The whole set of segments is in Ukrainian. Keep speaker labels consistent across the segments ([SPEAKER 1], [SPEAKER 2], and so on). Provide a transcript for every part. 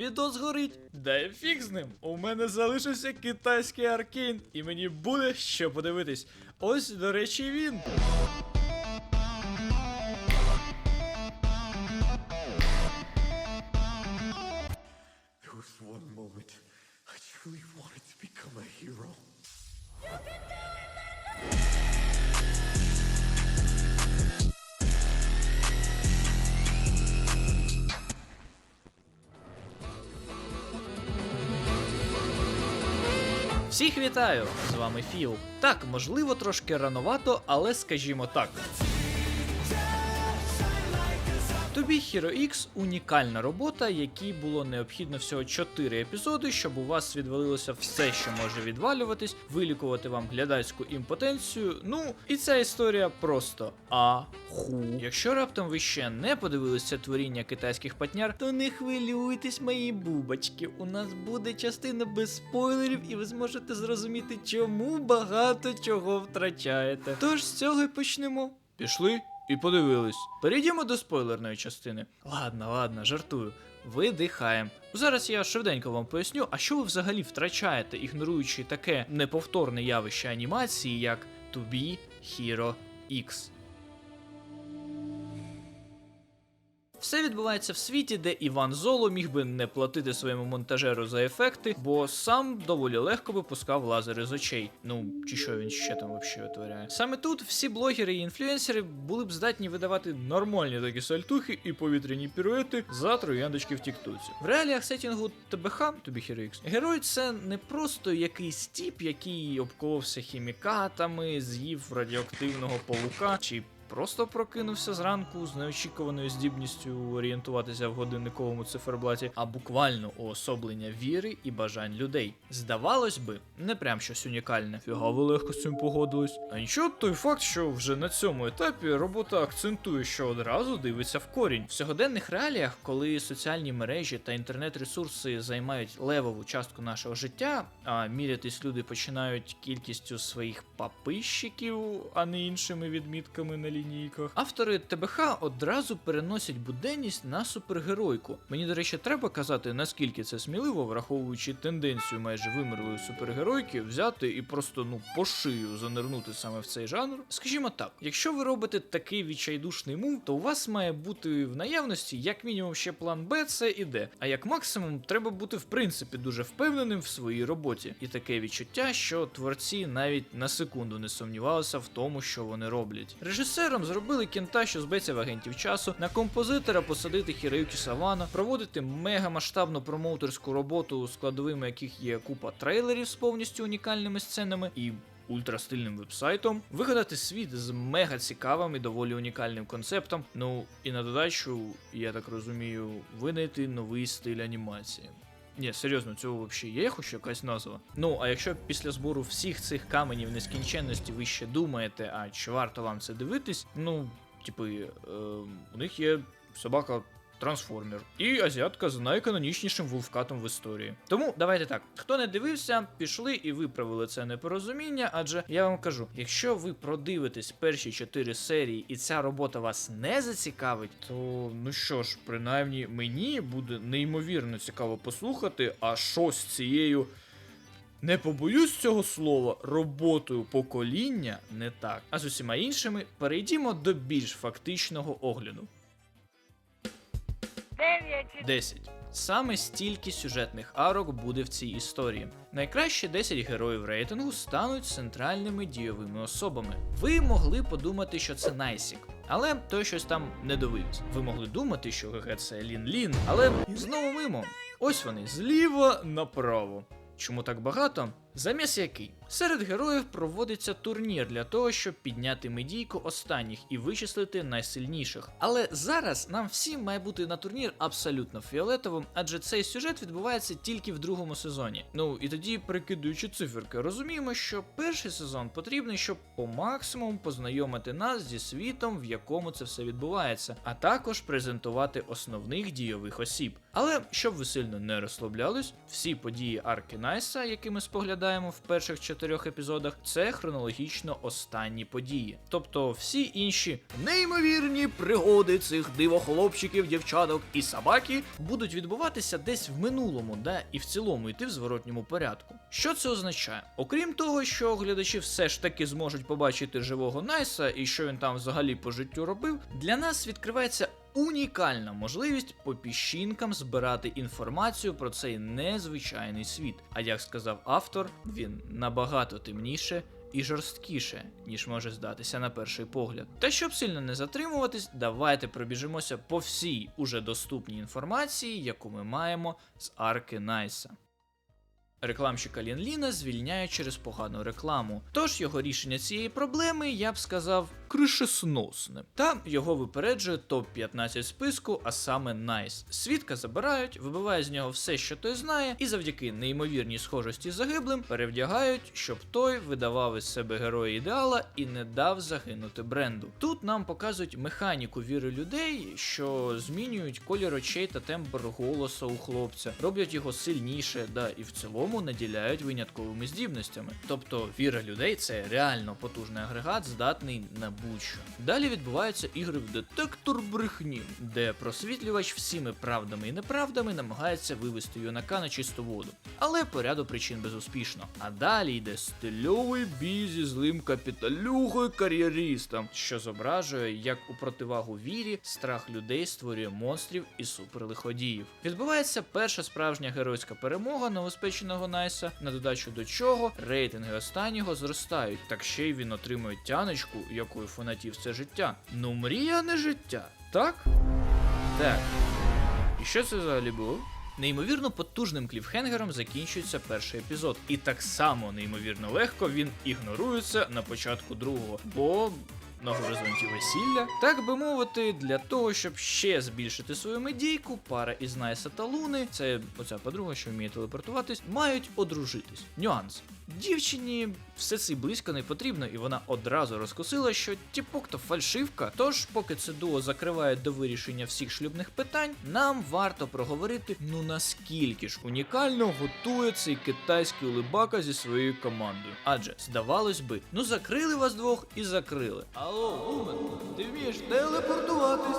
[SPEAKER 1] відос горить. Да й фіг з ним. У мене залишився китайський аркейн, і мені буде що подивитись. Ось, до речі, він. Вітаю! З вами Філ. Так, можливо, трошки рановато, але скажімо так. Тобі Hero X унікальна робота, якій було необхідно всього 4 епізоди, щоб у вас відвалилося все, що може відвалюватись, вилікувати вам глядацьку імпотенцію. Ну, і ця історія просто аху. Якщо раптом ви ще не подивилися творіння китайських патняр, то не хвилюйтесь, мої бубочки. У нас буде частина без спойлерів, і ви зможете зрозуміти, чому багато чого втрачаєте. Тож з цього й почнемо. Пішли і подивились. Перейдімо до спойлерної частини. Ладно, ладно, жартую. Видихаємо. Зараз я швиденько вам поясню, а що ви взагалі втрачаєте, ігноруючи таке неповторне явище анімації, як To Be Hero X. Все відбувається в світі, де Іван Золо міг би не платити своєму монтажеру за ефекти, бо сам доволі легко би пускав лазери з очей. Ну чи що він ще там взагалі витворяє. Саме тут всі блогери і інфлюенсери були б здатні видавати нормальні такі сальтухи і повітряні піруети за трояндочки в Тіктоці. В реаліях сетінгу ТБХ, тобі Hero герой це не просто якийсь тіп, який обколовся хімікатами, з'їв радіоактивного павука чи Просто прокинувся зранку з неочікуваною здібністю орієнтуватися в годинниковому циферблаті, а буквально уособлення віри і бажань людей. Здавалось би, не прям щось унікальне. Фіга ви легко з цим погодились. А нічого, той факт, що вже на цьому етапі робота акцентує, що одразу дивиться в корінь. В сьогоденних реаліях, коли соціальні мережі та інтернет-ресурси займають левову частку нашого життя, а мірятись люди починають кількістю своїх папищиків, а не іншими відмітками на лінійках. Автори ТБХ одразу переносять буденність на супергеройку. Мені, до речі, треба казати, наскільки це сміливо, враховуючи тенденцію майже вимерлої супергеройки, взяти і просто ну по шию занирнути саме в цей жанр. Скажімо так, якщо ви робите такий відчайдушний мув, то у вас має бути в наявності як мінімум ще план Б, С і Д. А як максимум, треба бути в принципі дуже впевненим в своїй роботі. І таке відчуття, що творці навіть на секунду не сумнівалися в тому, що вони роблять. Режисером зробили кінта, що збеться в агентів часу, на композитора посадити Хіроюкі Савана, проводити мегамасштабну промоутерську роботу, складовими яких є купа трейлерів з повністю унікальними сценами і. Ультрастильним вебсайтом, вигадати світ з мега цікавим і доволі унікальним концептом. Ну і на додачу, я так розумію, винайти новий стиль анімації. Ні, серйозно, цього взагалі є хоч якась назва. Ну, а якщо після збору всіх цих каменів нескінченності ви ще думаєте, а чи варто вам це дивитись, ну, типу, е, у них є собака. Трансформер і азіатка з найканонічнішим вулфкатом в історії. Тому давайте так. Хто не дивився, пішли і виправили це непорозуміння. Адже я вам кажу, якщо ви продивитесь перші чотири серії і ця робота вас не зацікавить, то ну що ж, принаймні мені буде неймовірно цікаво послухати, а що з цією. Не побоюсь цього слова, роботою покоління не так. А з усіма іншими перейдімо до більш фактичного огляду. 10. Саме стільки сюжетних арок буде в цій історії. Найкращі 10 героїв рейтингу стануть центральними дійовими особами. Ви могли подумати, що це Найсік. Але той щось там не довився. Ви могли думати, що ГГ це Лін Лін, але знову мимо. Ось вони зліва направо. Чому так багато? Замість який серед героїв проводиться турнір для того, щоб підняти медійку останніх і вичислити найсильніших. Але зараз нам всім має бути на турнір абсолютно фіолетовим, адже цей сюжет відбувається тільки в другому сезоні. Ну і тоді, прикидуючи циферки, розуміємо, що перший сезон потрібний, щоб по максимуму познайомити нас зі світом, в якому це все відбувається, а також презентувати основних дійових осіб. Але щоб ви сильно не розслаблялись, всі події Арки Найса, які ми споглядаємо, розглядаємо в перших чотирьох епізодах, це хронологічно останні події. Тобто всі інші неймовірні пригоди цих дивохлопчиків, дівчаток і собаки будуть відбуватися десь в минулому, да і в цілому йти в зворотньому порядку. Що це означає? Окрім того, що глядачі все ж таки зможуть побачити живого Найса і що він там взагалі по життю робив, для нас відкривається унікальна можливість по піщинкам збирати інформацію про цей незвичайний світ. А як сказав автор, він набагато темніше. І жорсткіше, ніж може здатися на перший погляд. Та щоб сильно не затримуватись, давайте пробіжимося по всій уже доступній інформації, яку ми маємо з арки Найса. Рекламщика Лінліна звільняють через погану рекламу. Тож його рішення цієї проблеми, я б сказав, кришесносне. Та його випереджує топ-15 списку, а саме Найс. Свідка забирають, вибиває з нього все, що той знає, і завдяки неймовірній схожості з загиблим перевдягають, щоб той видавав із себе героя ідеала і не дав загинути бренду. Тут нам показують механіку віри людей, що змінюють колір очей та тембр голосу у хлопця, роблять його сильніше, да і в цілому наділяють винятковими здібностями. Тобто віра людей це реально потужний агрегат, здатний на будь-що. Далі відбуваються ігри в детектор брехні, де просвітлювач всіми правдами і неправдами намагається вивести юнака на чисту воду. Але по ряду причин безуспішно. А далі йде стильовий бій зі злим капіталюгою кар'єристом, що зображує, як у противагу вірі страх людей створює монстрів і суперлиходіїв. Відбувається перша справжня геройська перемога новоспеченого Найса, на додачу до чого рейтинги останнього зростають, так ще й він отримує тяночку, якою фанатів це життя. Ну, мрія не життя, так? Так. І що це взагалі було? Неймовірно потужним кліфхенгером закінчується перший епізод, і так само неймовірно легко він ігнорується на початку другого, бо на горизонті весілля. Так би мовити, для того, щоб ще збільшити свою медійку, пара із Найса та Луни, це оця подруга, що вміє телепортуватись, мають одружитись. Нюанс. Дівчині все це близько не потрібно, і вона одразу розкусила, що тіпок то фальшивка. Тож, поки це дуо закриває до вирішення всіх шлюбних питань, нам варто проговорити, ну наскільки ж унікально готує цей китайський улибака зі своєю командою. Адже, здавалось би, ну закрили вас двох і закрили. Алло, Лумен, ти вмієш телепортуватись?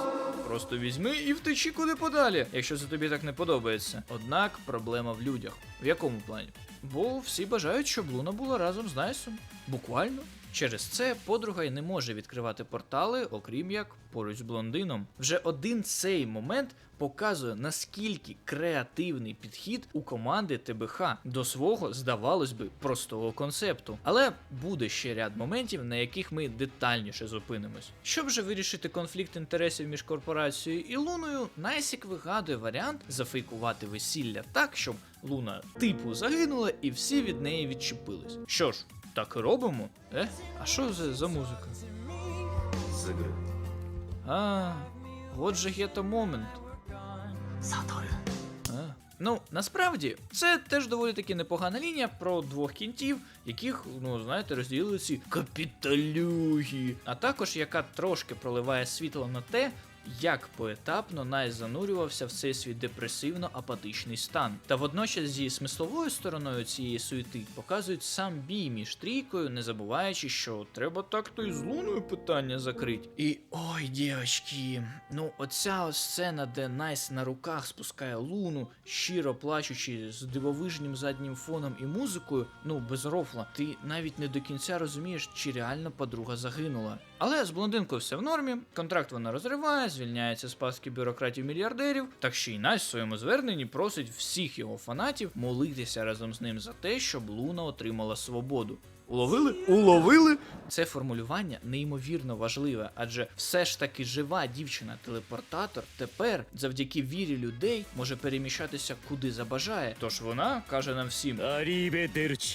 [SPEAKER 1] Просто візьми і втечі куди подалі, якщо це тобі так не подобається. Однак проблема в людях. В якому плані? Бо всі бажають, щоб Луна була разом з Найсом. Буквально. Через це подруга й не може відкривати портали, окрім як поруч з блондином. Вже один цей момент показує наскільки креативний підхід у команди ТБХ до свого, здавалось би, простого концепту. Але буде ще ряд моментів, на яких ми детальніше зупинимось. Щоб же вирішити конфлікт інтересів між корпорацією і Луною, Найсік вигадує варіант зафейкувати весілля так, щоб Луна типу загинула і всі від неї відчепились. Що ж, так і робимо? Е? А що за, за музика?
[SPEAKER 2] Зигри.
[SPEAKER 1] А, от же є то момент. А. Ну, насправді, це теж доволі таки непогана лінія про двох кінтів, яких, ну, знаєте, розділили ці капіталюги. А також яка трошки проливає світло на те, як поетапно Найс занурювався в цей свій депресивно-апатичний стан. Та водночас зі смисловою стороною цієї суєти показують сам бій між трійкою, не забуваючи, що треба так-то і з луною питання закрити. І ой, дівчатки, ну оця сцена, де Найс на руках спускає луну, щиро плачучи з дивовижнім заднім фоном і музикою, ну без рофла, ти навіть не до кінця розумієш, чи реально подруга загинула. Але з блондинкою все в нормі, контракт вона розриває, звільняється з паски бюрократів мільярдерів, так ще й Найс в своєму зверненні просить всіх його фанатів молитися разом з ним за те, щоб Луна отримала свободу. Уловили? Уловили? Це формулювання неймовірно важливе, адже все ж таки жива дівчина-телепортатор тепер, завдяки вірі людей, може переміщатися куди забажає. Тож вона каже нам всім: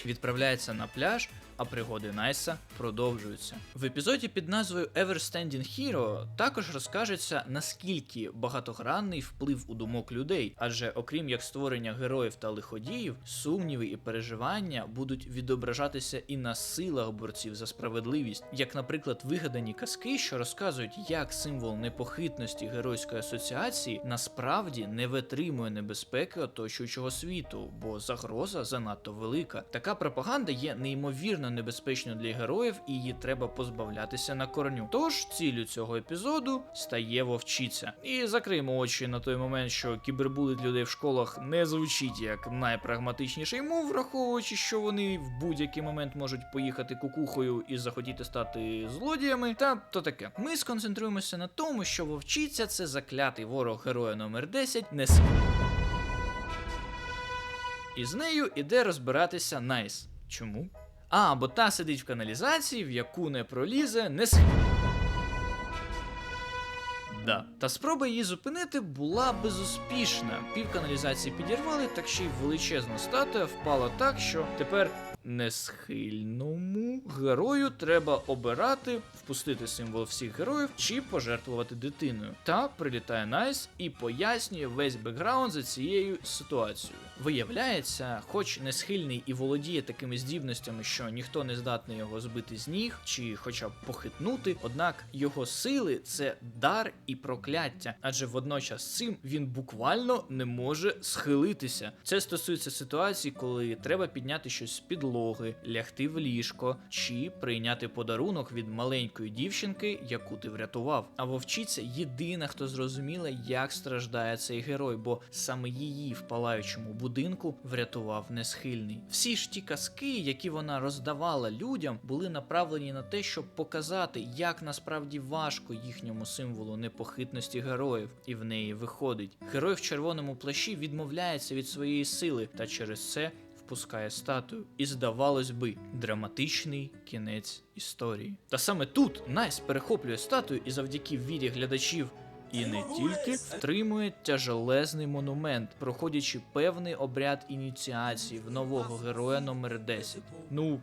[SPEAKER 1] відправляється на пляж, а пригоди Найса продовжуються. В епізоді під назвою Ever Standing Hero також розкажеться, наскільки багатогранний вплив у думок людей, адже окрім як створення героїв та лиходіїв, сумніви і переживання будуть відображатися і на силах борців за справедливість, як, наприклад, вигадані казки, що розказують, як символ непохитності геройської асоціації насправді не витримує небезпеки оточуючого світу, бо загроза занадто велика. Така пропаганда є неймовірно небезпечною для героїв, і її треба позбавлятися на корню. Тож ціллю цього епізоду стає вовчиця. І закриємо очі на той момент, що кібербулит людей в школах не звучить як найпрагматичніший мов, враховуючи, що вони в будь-який момент можуть поїхати кукухою і захотіти стати злодіями. Та то таке. Ми сконцентруємося на тому, що вовчиця це заклятий ворог героя номер 10 не і з нею іде розбиратися Найс. Чому? А, бо та сидить в каналізації, в яку не пролізе, не с... Да. Та спроба її зупинити була безуспішна. Пів каналізації підірвали, так ще й величезна статуя впала так, що тепер несхильному герою треба обирати, впустити символ всіх героїв чи пожертвувати дитиною. Та прилітає Найс і пояснює весь бекграунд за цією ситуацією. Виявляється, хоч несхильний і володіє такими здібностями, що ніхто не здатний його збити з ніг чи хоча б похитнути, однак його сили це дар і прокляття, адже водночас цим він буквально не може схилитися. Це стосується ситуації, коли треба підняти щось з підлоги, лягти в ліжко чи прийняти подарунок від маленької дівчинки, яку ти врятував. А вовчиця єдина, хто зрозуміла, як страждає цей герой, бо саме її в палаючому будинку врятував несхильний. Всі ж ті казки, які вона роздавала людям, були направлені на те, щоб показати, як насправді важко їхньому символу непохитності героїв, і в неї виходить. Герой в червоному плащі відмовляється від своєї сили, та через це впускає статую. І здавалось би, драматичний кінець історії. Та саме тут Найс перехоплює статую і завдяки вірі глядачів. І не тільки втримує тяжелезний монумент, проходячи певний обряд ініціації в нового героя номер 10. Ну,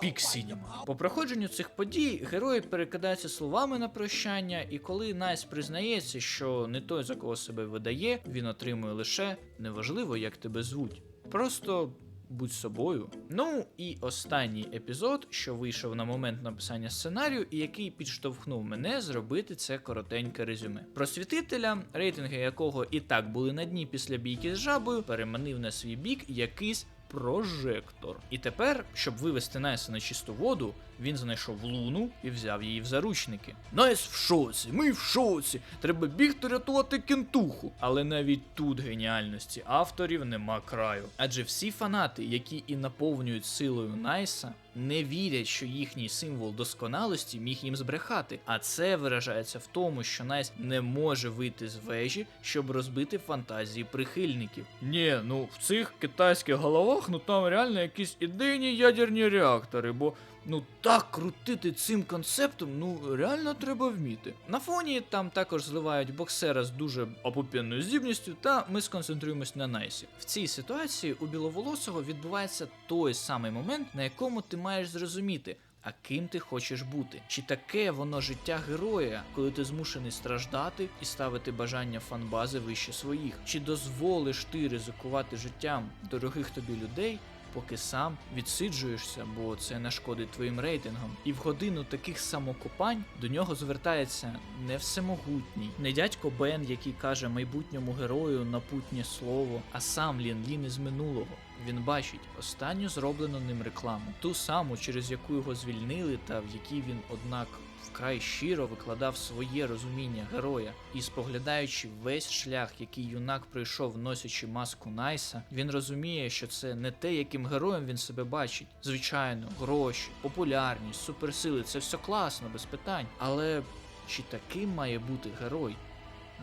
[SPEAKER 1] пік сінема. По проходженню цих подій герої перекидаються словами на прощання, і коли Найс признається, що не той, за кого себе видає, він отримує лише неважливо, як тебе звуть. Просто будь собою. Ну і останній епізод, що вийшов на момент написання сценарію, і який підштовхнув мене зробити це коротеньке резюме. Просвітителя, рейтинги якого і так були на дні після бійки з жабою, переманив на свій бік якийсь. Прожектор. І тепер, щоб вивести Найса на чисту воду, він знайшов луну і взяв її в заручники. Найс в шоці, ми в шоці. Треба бігти рятувати кентуху. Але навіть тут геніальності авторів нема краю. Адже всі фанати, які і наповнюють силою Найса, не вірять, що їхній символ досконалості міг їм збрехати. А це виражається в тому, що Найс не може вийти з вежі, щоб розбити фантазії прихильників. Ні, ну в цих китайських головах ну там реально якісь ідейні ядерні реактори, бо ну так крутити цим концептом, ну реально треба вміти. На фоні там також зливають боксера з дуже опупенною здібністю, та ми сконцентруємось на Найсі. В цій ситуації у біловолосого відбувається той самий момент, на якому ти маєш зрозуміти. А ким ти хочеш бути? Чи таке воно життя героя, коли ти змушений страждати і ставити бажання фанбази вище своїх? Чи дозволиш ти ризикувати життям дорогих тобі людей, поки сам відсиджуєшся, бо це нашкодить твоїм рейтингам. І в годину таких самокопань до нього звертається не всемогутній, не дядько Бен, який каже майбутньому герою напутнє слово, а сам Лін Лін із минулого. Він бачить останню зроблену ним рекламу, ту саму, через яку його звільнили, та в якій він, однак, вкрай щиро викладав своє розуміння героя, і споглядаючи весь шлях, який юнак пройшов, носячи маску Найса, він розуміє, що це не те, яким героєм він себе бачить. Звичайно, гроші, популярність, суперсили це все класно, без питань. Але чи таким має бути герой?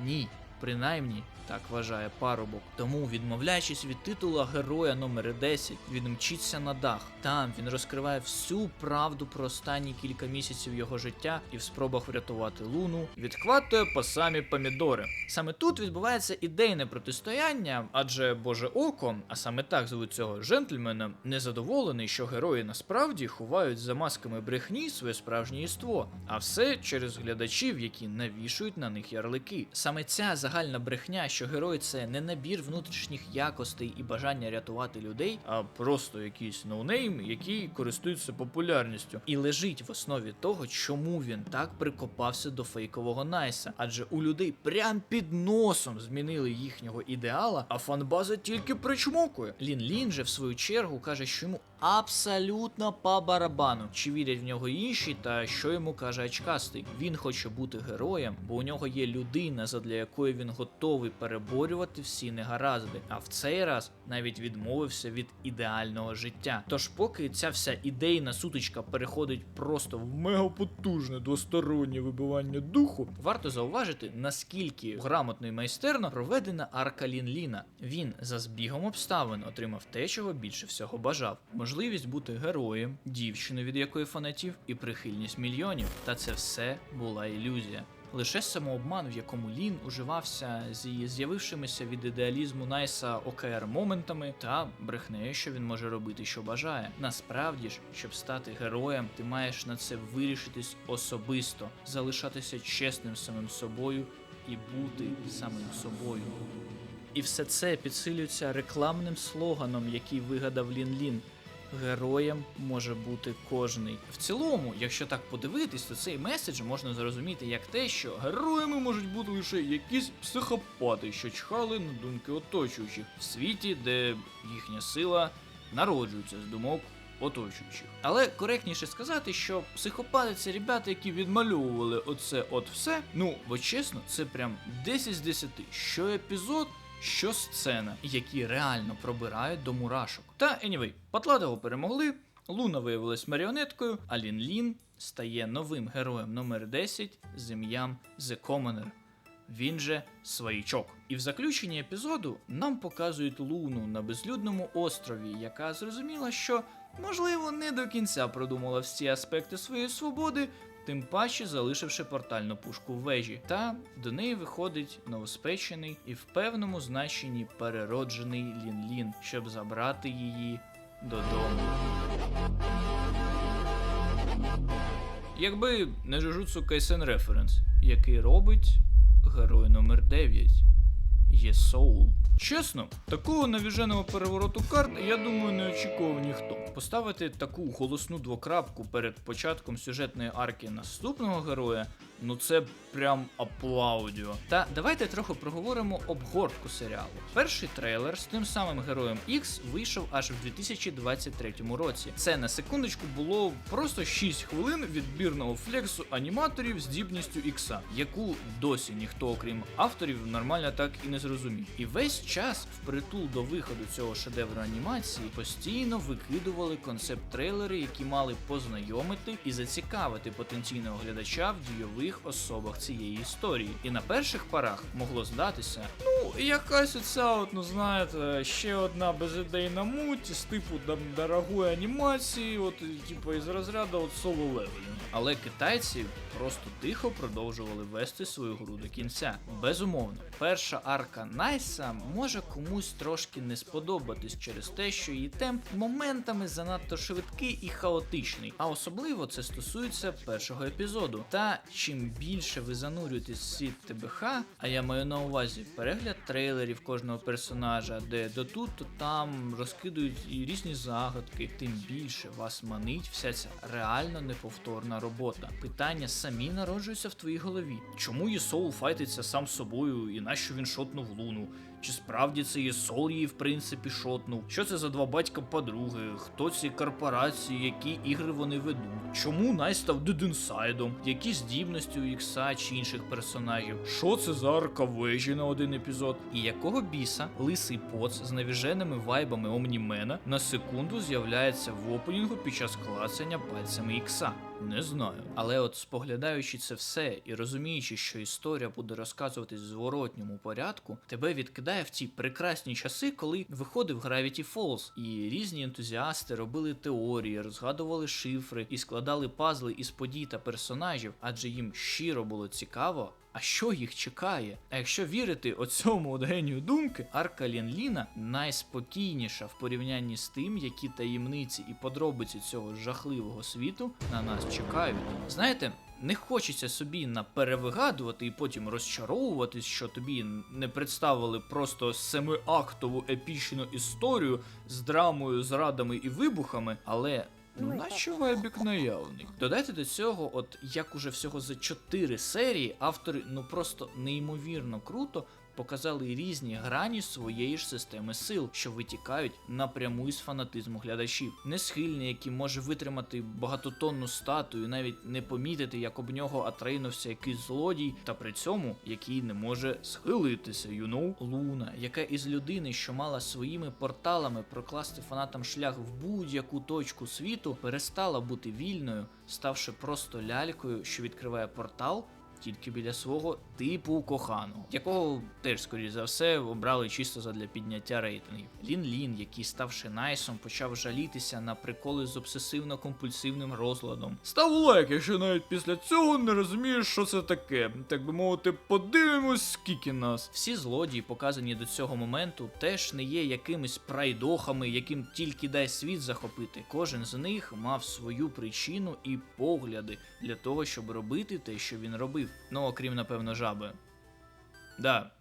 [SPEAKER 1] Ні. Принаймні, Так вважає парубок. Тому, відмовляючись від титула героя номер 10, він мчиться на дах. Там він розкриває всю правду про останні кілька місяців його життя і в спробах врятувати луну відхватує по самі помідори. Саме тут відбувається ідейне протистояння, адже Боже Око, а саме так звуть цього джентльмена, незадоволений, що герої насправді ховають за масками брехні своє справжнє єство, а все через глядачів, які навішують на них ярлики. Саме ця загальна брехня, що герой це не набір внутрішніх якостей і бажання рятувати людей, а просто якийсь ноунейм, який користується популярністю, і лежить в основі того, чому він так прикопався до фейкового Найса. Адже у людей прям під носом змінили їхнього ідеала, а фанбаза тільки причмокує. Лін Лін же в свою чергу каже, що йому абсолютно по барабану, чи вірять в нього інші, та що йому каже очкастий. Він хоче бути героєм, бо у нього є людина, задля якої він готовий переборювати всі негаразди. А в цей раз навіть відмовився від ідеального життя. Тож, поки ця вся ідейна сутичка переходить просто в мегапотужне двостороннє вибивання духу, варто зауважити, наскільки грамотно і майстерно проведена арка Лін Ліна. Він за збігом обставин отримав те, чого більше всього бажав: можливість бути героєм, дівчиною, від якої фанатів, і прихильність мільйонів. Та це все була ілюзія. Лише самообман, в якому Лін уживався з її з'явившимися від ідеалізму Найса ОКР моментами та брехнею, що він може робити, що бажає. Насправді ж, щоб стати героєм, ти маєш на це вирішитись особисто, залишатися чесним самим собою і бути самим собою. І все це підсилюється рекламним слоганом, який вигадав Лін Лін. Героєм може бути кожний. В цілому, якщо так подивитись, то цей меседж можна зрозуміти як те, що героями можуть бути лише якісь психопати, що чхали на думки оточуючих в світі, де їхня сила народжується з думок оточуючих. Але коректніше сказати, що психопати це ребята, які відмальовували оце от все. Ну, бо чесно, це прям 10 з 10. Що епізод, що сцена, які реально пробирають до мурашок. Та anyway, Патладого перемогли, Луна виявилась маріонеткою, а Лін Лін стає новим героєм номер 10 з ім'ям The Commoner. Він же своїчок. І в заключенні епізоду нам показують Луну на безлюдному острові, яка зрозуміла, що можливо не до кінця продумала всі аспекти своєї свободи, тим паче залишивши портальну пушку в вежі. Та до неї виходить новоспечений і в певному значенні перероджений Лін-Лін, щоб забрати її додому. Якби не Jujutsu Kaisen Reference, який робить герой номер 9 є Соул. Чесно, такого навіженого перевороту карт, я думаю, не очікував ніхто. Поставити таку голосну двокрапку перед початком сюжетної арки наступного героя, ну це прям аплаудіо. Та давайте трохи проговоримо обгортку серіалу. Перший трейлер з тим самим героєм X вийшов аж в 2023 році. Це на секундочку було просто 6 хвилин відбірного флексу аніматорів з здібністю Ікса, яку досі ніхто, окрім авторів, нормально так і не зрозумів. І весь час, впритул до виходу цього шедевру анімації, постійно викидували концепт-трейлери, які мали познайомити і зацікавити потенційного глядача в дійових особах цієї історії. І на перших парах могло здатися, ну якась оця, от, ну знаєте, ще одна безідейна муть з типу там дорогої анімації, от типу із розряду от соло левелінг. Але китайці просто тихо продовжували вести свою гру до кінця. Безумовно, перша арка Найса може комусь трошки не сподобатись через те, що її темп моментами занадто швидкий і хаотичний. А особливо це стосується першого епізоду. Та чим більше ви занурюєтесь в світ ТБХ, а я маю на увазі перегляд трейлерів кожного персонажа, де до тут, то там розкидують і різні загадки, тим більше вас манить вся ця реально неповторна робота. Питання самі народжуються в твоїй голові. Чому Єсоул файтиться сам собою і нащо він шотнув луну? Чи справді це Єсол її в принципі шотнув? Що це за два батька подруги? Хто ці корпорації, які ігри вони ведуть? Чому Най став дединсайдом? Які здібності у Ікса чи інших персонажів? Що це за арка вежі на один епізод? І якого біса лисий поц з навіженими вайбами Омнімена на секунду з'являється в опенінгу під час клацання пальцями Ікса? Не знаю. Але от споглядаючи це все і розуміючи, що історія буде розказуватись в зворотньому порядку, тебе відкидає в ті прекрасні часи, коли виходив Gravity Falls, і різні ентузіасти робили теорії, розгадували шифри і складали пазли із подій та персонажів, адже їм щиро було цікаво. А що їх чекає? А якщо вірити оцьому от генію думки, арка Лінліна найспокійніша в порівнянні з тим, які таємниці і подробиці цього жахливого світу на нас чекають. Знаєте, не хочеться собі наперевигадувати і потім розчаровуватись, що тобі не представили просто семиактову епічну історію з драмою, зрадами і вибухами, але. Ну, наче вайбік наявний. Додайте до цього, от як уже всього за 4 серії, автори ну просто неймовірно круто показали різні грані своєї ж системи сил, що витікають напряму із фанатизму глядачів. Не схильні, які може витримати багатотонну статую, навіть не помітити, як об нього атрейнувся якийсь злодій, та при цьому який не може схилитися, you know? Луна, яка із людини, що мала своїми порталами прокласти фанатам шлях в будь-яку точку світу, перестала бути вільною, ставши просто лялькою, що відкриває портал тільки біля свого типу коханого, якого теж, скоріш за все, обрали чисто задля підняття рейтингів. Лін Лін, який ставши найсом, почав жалітися на приколи з обсесивно-компульсивним розладом. Став лайк, якщо навіть після цього не розумієш, що це таке. Так би мовити, подивимось, скільки нас. Всі злодії, показані до цього моменту, теж не є якимись прайдохами, яким тільки дай світ захопити. Кожен з них мав свою причину і погляди для того, щоб робити те, що він робив. Ну, окрім, напевно, жаби. Да,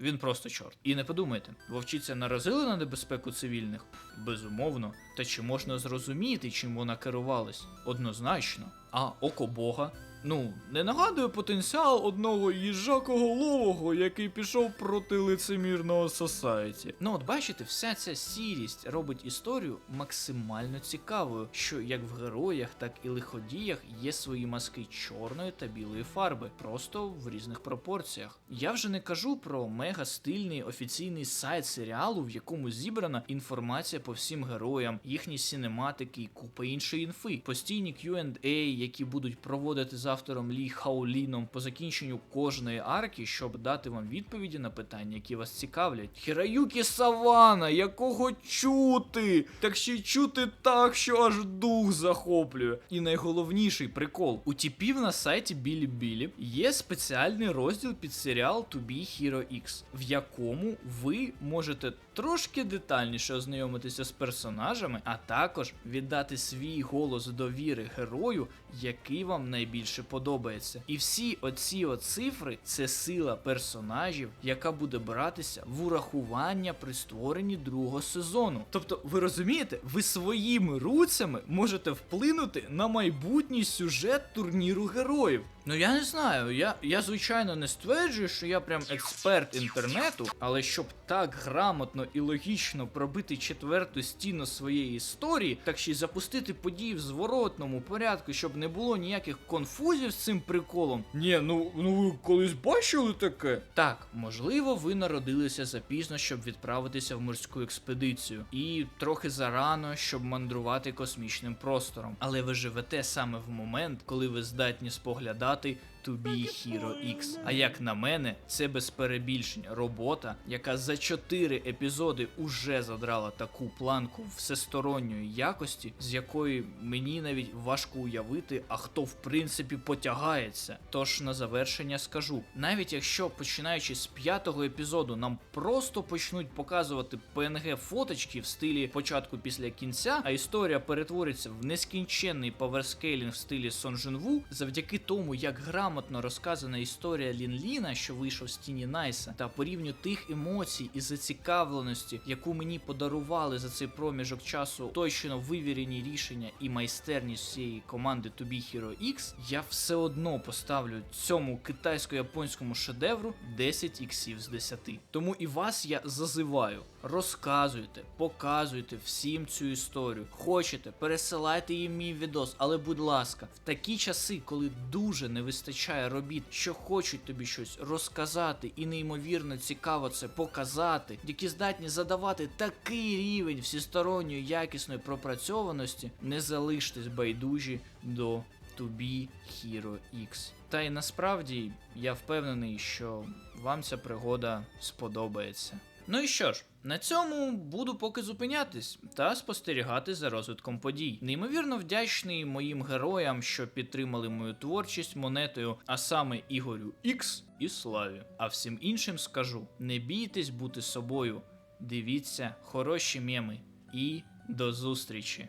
[SPEAKER 1] він просто чорт. І не подумайте, вовчиця наразили на небезпеку цивільних? Безумовно. Та чи можна зрозуміти, чим вона керувалась? Однозначно. А око Бога? Ну, не нагадує потенціал одного їжакоголового, який пішов проти лицемірного сосайті. Ну, от бачите, вся ця сірість робить історію максимально цікавою, що як в героях, так і лиходіях є свої маски чорної та білої фарби, просто в різних пропорціях. Я вже не кажу про мега стильний офіційний сайт серіалу, в якому зібрана інформація по всім героям, їхні синематики і купа іншої інфи, постійні Q&A, які будуть проводити з автором Лі Хауліном по закінченню кожної арки, щоб дати вам відповіді на питання, які вас цікавлять. Хіраюкі Савана, якого чути? Так ще й чути так, що аж дух захоплює. І найголовніший прикол: у типів на сайті Білі Білі є спеціальний розділ під серіал To Be Hero X, в якому ви можете трошки детальніше ознайомитися з персонажами, а також віддати свій голос довіри герою, який вам найбільше подобається. І всі оці цифри це сила персонажів, яка буде братися в урахування при створенні другого сезону. Тобто, ви розумієте, ви своїми руцями можете вплинути на майбутній сюжет турніру героїв. Ну я не знаю, я, я звичайно не стверджую, що я прям експерт інтернету, але щоб так грамотно і логічно пробити четверту стіну своєї історії, так ще й запустити події в зворотному порядку, щоб не було ніяких конфузів з цим приколом. Ні, ну ну ви колись бачили таке? Так, можливо, ви народилися запізно, щоб відправитися в морську експедицію, і трохи зарано, щоб мандрувати космічним простором. Але ви живете саме в момент, коли ви здатні споглядати. сказати To be Hero X. А як на мене, це без перебільшень робота, яка за 4 епізоди уже задрала таку планку всесторонньої якості, з якої мені навіть важко уявити, а хто в принципі потягається. Тож на завершення скажу: навіть якщо починаючи з п'ятого епізоду нам просто почнуть показувати PNG фоточки в стилі початку після кінця, а історія перетвориться в нескінченний паверскейлінг в стилі Сон Ву, завдяки тому, як грамотно розказана історія Лін Ліна, що вийшов з Тіні Найса, та по рівню тих емоцій і зацікавленості, яку мені подарували за цей проміжок часу точно вивірені рішення і майстерність всієї команди To Be Hero X, я все одно поставлю цьому китайсько-японському шедевру 10 іксів з 10. Тому і вас я зазиваю. Розказуйте, показуйте всім цю історію. Хочете, пересилайте їм мій відос, але будь ласка, в такі часи, коли дуже не вистачає робіт, що хочуть тобі щось розказати і неймовірно цікаво це показати, які здатні задавати такий рівень всісторонньої якісної пропрацьованості, не залиштесь байдужі до Be Hero X. Та й насправді я впевнений, що вам ця пригода сподобається. Ну і що ж, на цьому буду поки зупинятись та спостерігати за розвитком подій. Неймовірно вдячний моїм героям, що підтримали мою творчість монетою, а саме Ігорю X і Славі. А всім іншим скажу: не бійтесь бути собою, дивіться хороші меми і до зустрічі!